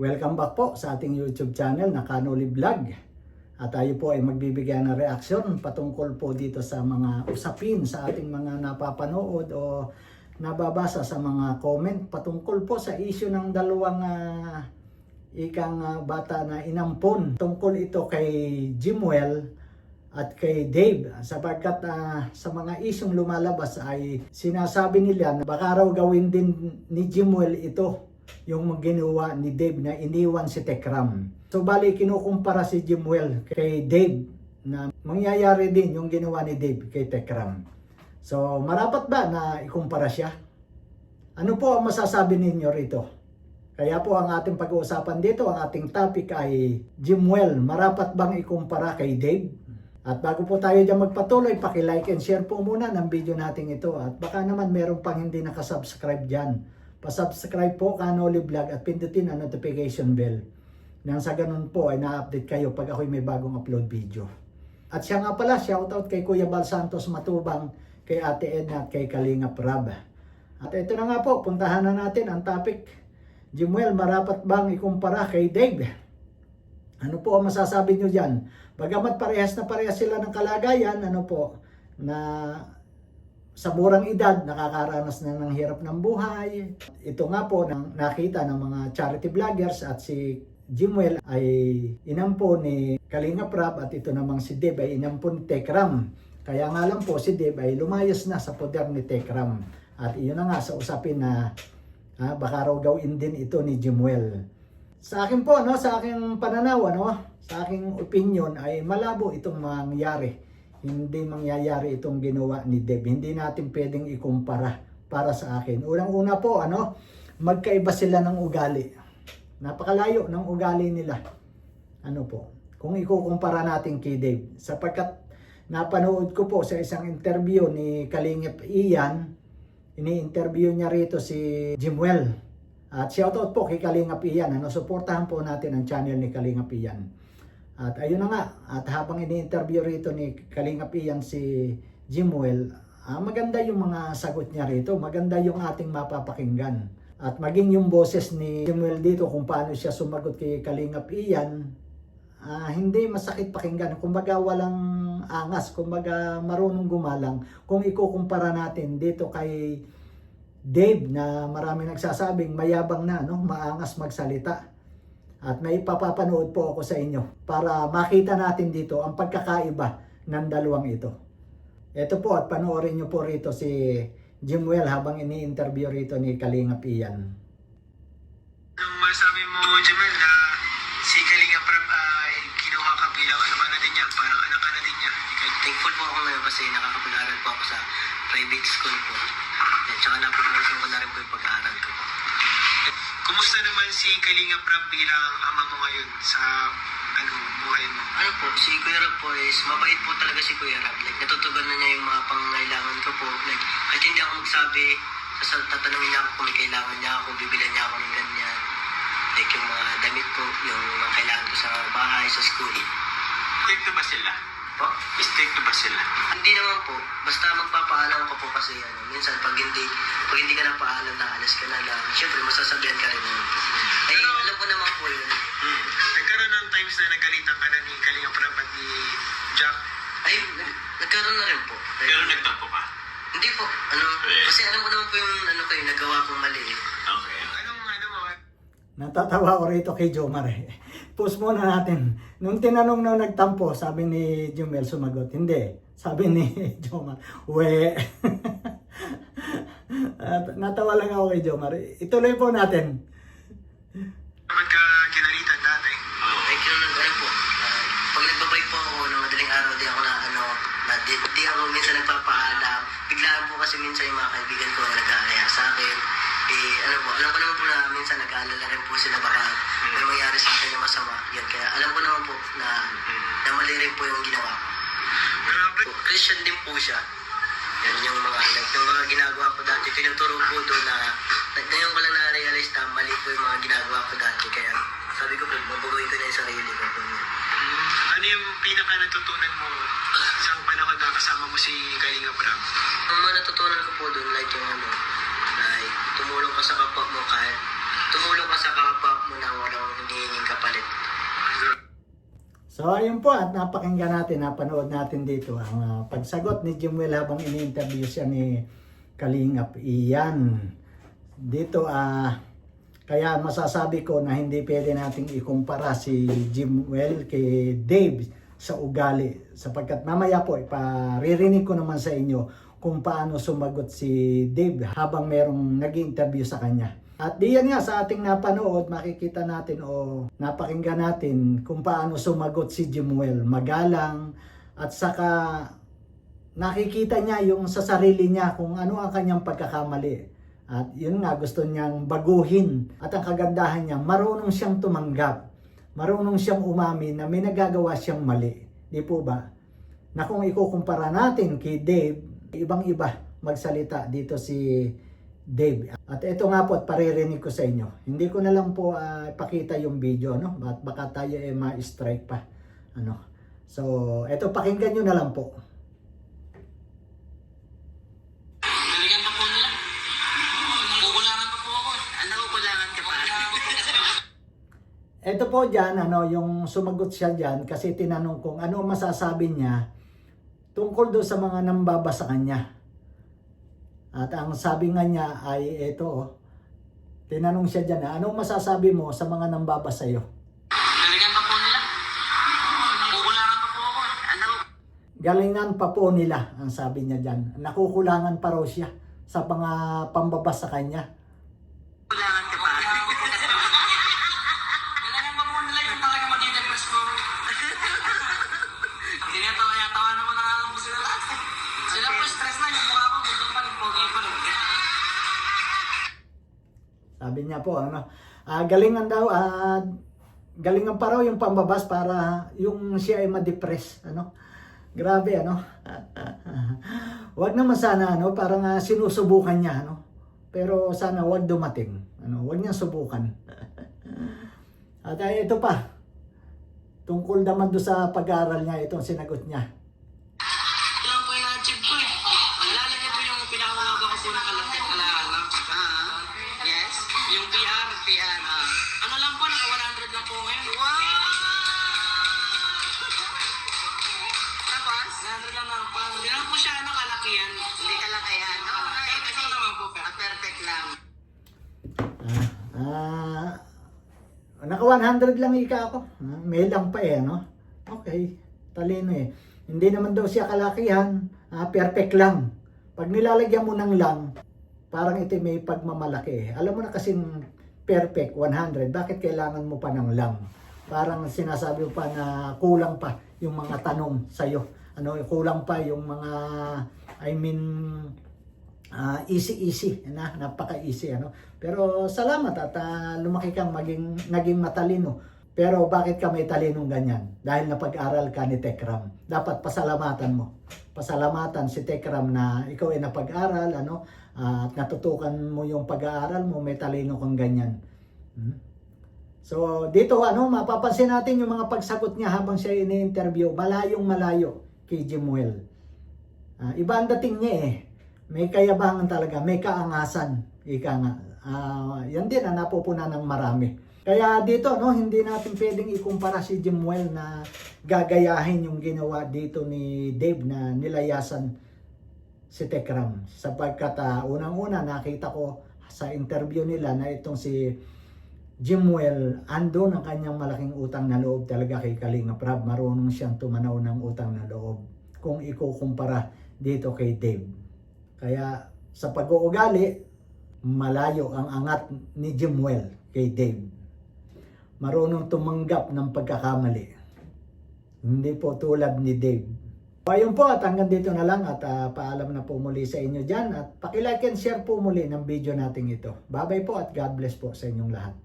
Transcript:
Welcome back po sa ating YouTube channel na Kanoli Vlog. At tayo po ay magbibigay ng reaksyon patungkol po dito sa mga usapin sa ating mga napapanood o nababasa sa mga comment patungkol po sa issue ng dalawang ah, ikang ah, bata na inampon. Tungkol ito kay Jimwell at kay Dave sapagkat ah, sa mga isyong lumalabas ay sinasabi nila na baka raw gawin din ni Jimwell ito yung ginawa ni Dave na iniwan si Tekram. So bali kinukumpara si Jimwell kay Dave na mangyayari din yung ginawa ni Dave kay Tekram. So marapat ba na ikumpara siya? Ano po ang masasabi ninyo rito? Kaya po ang ating pag-uusapan dito, ang ating topic ay Jimwell, marapat bang ikumpara kay Dave? At bago po tayo dyan magpatuloy, paki-like and share po muna ng video natin ito. At baka naman meron pang hindi nakasubscribe dyan. Pasubscribe po Kanoli Vlog at pindutin ang notification bell. Nang sa ganun po ay na-update kayo pag ako'y may bagong upload video. At siya nga pala, shoutout kay Kuya Bal Santos Matubang, kay Ate Edna at kay Kalingap Rab. At ito na nga po, puntahan na natin ang topic. Jimuel, marapat bang ikumpara kay Dave? Ano po ang masasabi nyo dyan? Bagamat parehas na parehas sila ng kalagayan, ano po, na sa murang edad, nakakaranas na ng hirap ng buhay. Ito nga po, nang nakita ng mga charity vloggers at si Jimwell ay inampo ni Kalinga Prab at ito namang si Deb ay inampo ni Tekram. Kaya nga lang po si Deb ay lumayas na sa poder ni Tekram. At iyon na nga sa usapin na ah, baka raw gawin din ito ni Jimwell. Sa akin po, no, sa aking pananaw, ano, sa aking opinion ay malabo itong mangyari. Hindi mangyayari itong ginawa ni Deb. Hindi natin pwedeng ikumpara para sa akin. Unang-una po, ano, magkaiba sila ng ugali. Napakalayo ng ugali nila. Ano po, kung ikukumpara natin kay Dave. Sapagkat napanood ko po sa isang interview ni Kalingap Ian, ini-interview niya rito si Jimwell. At shoutout po kay Kalingap Ian. Ano, suportahan po natin ang channel ni Kalingap Ian. At ayun na nga, at habang ini-interview rito ni Kalingap Ian si Jimwell, ah, maganda yung mga sagot niya rito. Maganda yung ating mapapakinggan. At maging yung boses ni Jimwell dito kung paano siya sumagot kay Kalingap Ian, ah, hindi masakit pakinggan. Kumbaga walang angas, kumbaga marunong gumalang. Kung ikukumpara natin dito kay Dave na marami nagsasabing mayabang na, no? maangas magsalita. At may papapanood po ako sa inyo para makita natin dito ang pagkakaiba ng dalawang ito. Ito po at panoorin nyo po rito si Jimwell habang ini-interview rito ni Kalingap Ian. Anong masabi mo, Jamel, na si Kalinga Prab ay kinuha ka bilang ano na din niya, parang anak ka na din niya. Thankful po ako ngayon kasi nakakapag-aral po ako sa private school po. At saka napromotion ko na rin po yung pag-aaral. Kumusta naman si Kalinga Prab bilang ama mo ngayon sa ano, buhay mo? Ano po, si Kuya Rob po is mabait po talaga si Kuya Rob. Like, natutugan na niya yung mga pangangailangan ko po. Like, kahit hindi ako magsabi, sasa tatanungin niya ako kung may kailangan niya ako, bibilan niya ako ng ganyan. Like, yung mga damit po, yung mga kailangan ko sa bahay, sa school. Stricto ba sila? Po? Stricto ba sila? Hindi naman po. Basta magpapaalam ka po kasi ano, minsan pag hindi, pag hindi ka napaalam na alas ka na lang, syempre masasabihan ka rin naman po. Ay, Pero- alam ko naman po yun. Hmm. Nagkaroon ng times na nagalitan ka na ni Kalinga Prab at ni Jack. Ay, nag- nagkaroon na rin po. nagtampo ka? Hindi po. Ano, Eh. kasi alam ko naman po yung ano ko yung nagawa kong mali. eh. Okay. Anong ano mo? Natatawa ko rito kay Jomar eh. Post muna natin. Nung tinanong na nagtampo, sabi ni Jumel sumagot, hindi. Sabi ni Jomar, we. At natawa lang ako kay Jomar. Ituloy po natin. Naman ka ginalitan dati? Like yung nag ano po, ah, pag nagbabike po ako ng madaling araw, di ako na ano, na di, di ako minsan nagpapaalam. Biglaan po kasi minsan yung mga kaibigan ko nag-aaya sa akin. Eh, ano po, alam ko naman po na minsan nag-aalala rin po sila baka may mangyari sa akin na masama. Yun, kaya alam ko naman po na, na mali rin po yung ginawa ko. Grabe. Christian din po siya. Yan yung mga like, yung mga ginagawa ko dati. Tinuturo po doon na na- ngayon ko lang na-realize na mali po yung mga ginagawa ko dati. Kaya sabi ko po, babaguhin ko na yung sarili ko. Po. Ano yung pinaka natutunan mo sa panahon na kasama mo si Kalinga Prab? Ang mga natutunan ko po doon, like yung ano, like tumulong ka sa kapwa mo kahit tumulong ka sa kapwa mo na walang So ayun po at napakinggan natin, napanood natin dito ang ah, pagsagot ni Jimwell habang ini-interview siya ni Kalingap Iyan. Dito ah kaya masasabi ko na hindi pwede nating ikumpara si Jimwell kay Dave sa ugali sapagkat mamaya po iparirinig ko naman sa inyo kung paano sumagot si Dave habang merong nag-interview sa kanya. At diyan nga sa ating napanood, makikita natin o napakinggan natin kung paano sumagot si Jimwell. Magalang at saka nakikita niya yung sa sarili niya kung ano ang kanyang pagkakamali. At yun nga, gusto niyang baguhin. At ang kagandahan niya, marunong siyang tumanggap. Marunong siyang umami na may nagagawa siyang mali. Di po ba? Na kung ikukumpara natin kay Dave, ibang-iba magsalita dito si Dave. At ito nga po at paririnig ko sa inyo. Hindi ko na lang po ah, ipakita yung video, no? At baka tayo eh ma-strike pa. Ano? So, ito pakinggan nyo na lang po. Galingan pa po nila. Kukulangan pa po ako. Ano, kukulangan ka pa? Ito po dyan, ano, yung sumagot siya dyan kasi tinanong kung ano masasabi niya tungkol doon sa mga nambaba sa kanya. At ang sabi nga niya ay ito, oh, tinanong siya dyan, ano masasabi mo sa mga nambaba sa iyo? Galingan pa po nila. Kukulangan pa po ako. Ano, Galingan pa po nila, ang sabi niya dyan. Nakukulangan pa raw siya sa mga pambaba sa kanya. kukulangan ka pa? Galingan pa po nila yung talagang madidepress ko. Hindi nga tawa niya, tawanan ko na lang po sila lahat. Sila po stress na, yung mukha Sabi niya po, ano, ah, galingan daw, ah, galingan pa raw yung pambabas para yung siya ay ma-depress, ano. Grabe, ano. wag naman sana, ano, parang ah, sinusubukan niya, ano. Pero sana wag dumating, ano, wag niya subukan. At ay, ito pa, tungkol naman doon sa pag-aaral niya, itong sinagot niya. Yung PR, PR. Ano lang po, naka 100 lang po ngayon. Wow! Tapos? 100 lang lang po. Hindi lang po siya nakalakihan. Hindi kalakihan. Oo, oh, perfect lang naman po. perfect lang. Ah, ah, naka 100 lang ika ako. Ah, may lang pa eh, no? Okay, talino eh. Hindi naman daw siya kalakihan, ah, perfect lang. Pag nilalagyan mo ng lang, parang ito may pagmamalaki. Alam mo na kasing perfect, 100, bakit kailangan mo pa ng lang? Parang sinasabi mo pa na kulang pa yung mga tanong sa'yo. Ano, kulang pa yung mga, I mean, ah, easy-easy na napaka-easy ano pero salamat at ah, lumaki kang maging naging matalino pero bakit ka may talinong ganyan dahil napag-aral ka ni Tekram dapat pasalamatan mo pasalamatan si Tekram na ikaw ay napag-aral ano ah, at natutukan mo yung pag-aaral mo may talino kang ganyan Hmm? So dito ano mapapansin natin yung mga pagsagot niya habang siya ini-interview malayong malayo kay Jimuel Ah, iba ang dating niya eh may kayabangan talaga, may kaangasan. Ika nga. Ah, yan din ang napupuna ng marami. Kaya dito, no, hindi natin pwedeng ikumpara si Jimwell na gagayahin yung ginawa dito ni Dave na nilayasan si Tekram. Sapagkat ah, unang-una nakita ko sa interview nila na itong si Jimwell, ando ang kanyang malaking utang na loob talaga kay Kalinga Prab. Marunong siyang tumanaw ng utang na loob kung ikukumpara dito kay Dave. Kaya sa pag-uugali, malayo ang angat ni Jimwell kay Dave. Marunong tumanggap ng pagkakamali. Hindi po tulad ni Dave. So, ayun po at hanggang dito na lang at ah, paalam na po muli sa inyo dyan at pakilike and share po muli ng video natin ito. Bye bye po at God bless po sa inyong lahat.